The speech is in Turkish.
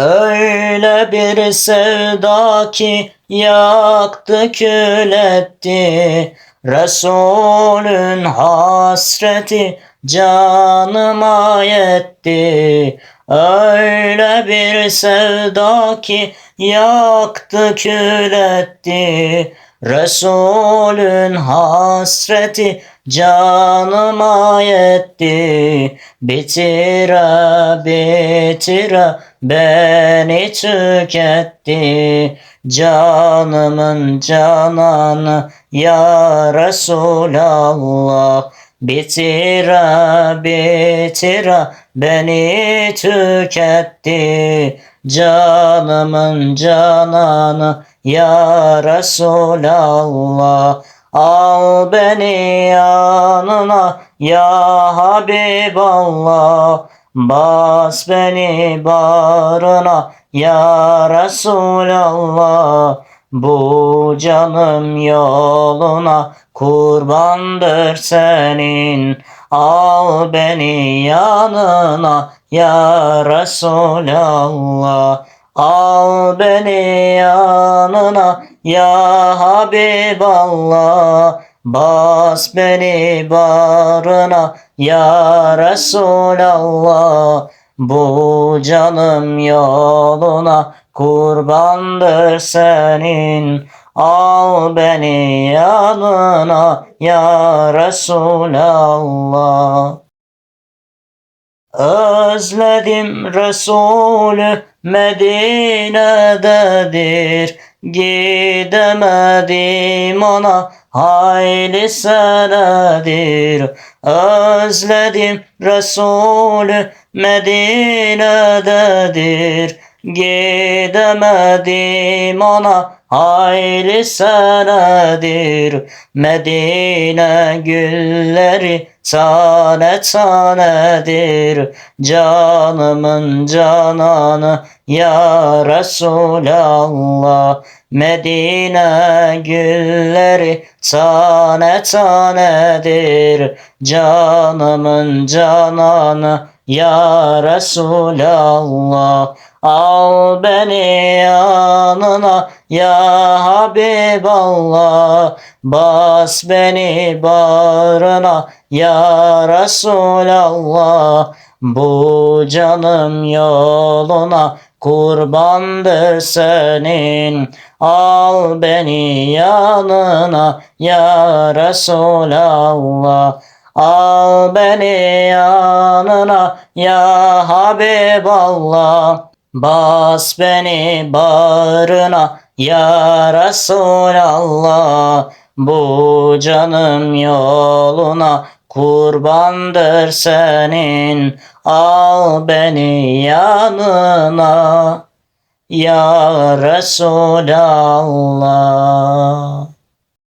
Öyle bir sevda ki yaktı kül etti. Resulün hasreti canıma yetti. Öyle bir sevda ki yaktı kül etti. Resulün hasreti canıma yetti. Bitire bitire beni tüketti. Canımın cananı ya Resulallah. Bitire bitire beni tüketti. Canımın cananı ya Resulallah. Al beni yanına ya Habiballah. Bas beni bağrına ya Resulallah. Bu canım yoluna kurbandır senin. Al beni yanına ya Resulallah. Al beni yanına ya Habiballah. Bas beni bağrına ya Resulallah. Bu canım yoluna kurbandır senin. Al beni yanına ya Resulallah. Özledim Resulü Medine'dedir. Gidemedim ona hayli senedir. Özledim Resulü Medine'dedir. Gidemedim ona hayli senedir. Medine gülleri tane tanedir. Canımın cananı ya Resulallah. Medine gülleri tane tanedir. Canımın cananı ya Resulallah. Al beni yanına ya Habiballah. Bas beni bağrına ya Resulallah. Bu canım yoluna kurbandır senin. Al beni yanına ya Resulallah. Al beni yanına ya Habiballah. Bas beni bağrına ya Resulallah. Bu canım yoluna kurbandır senin. Al beni yanına ya Resulallah.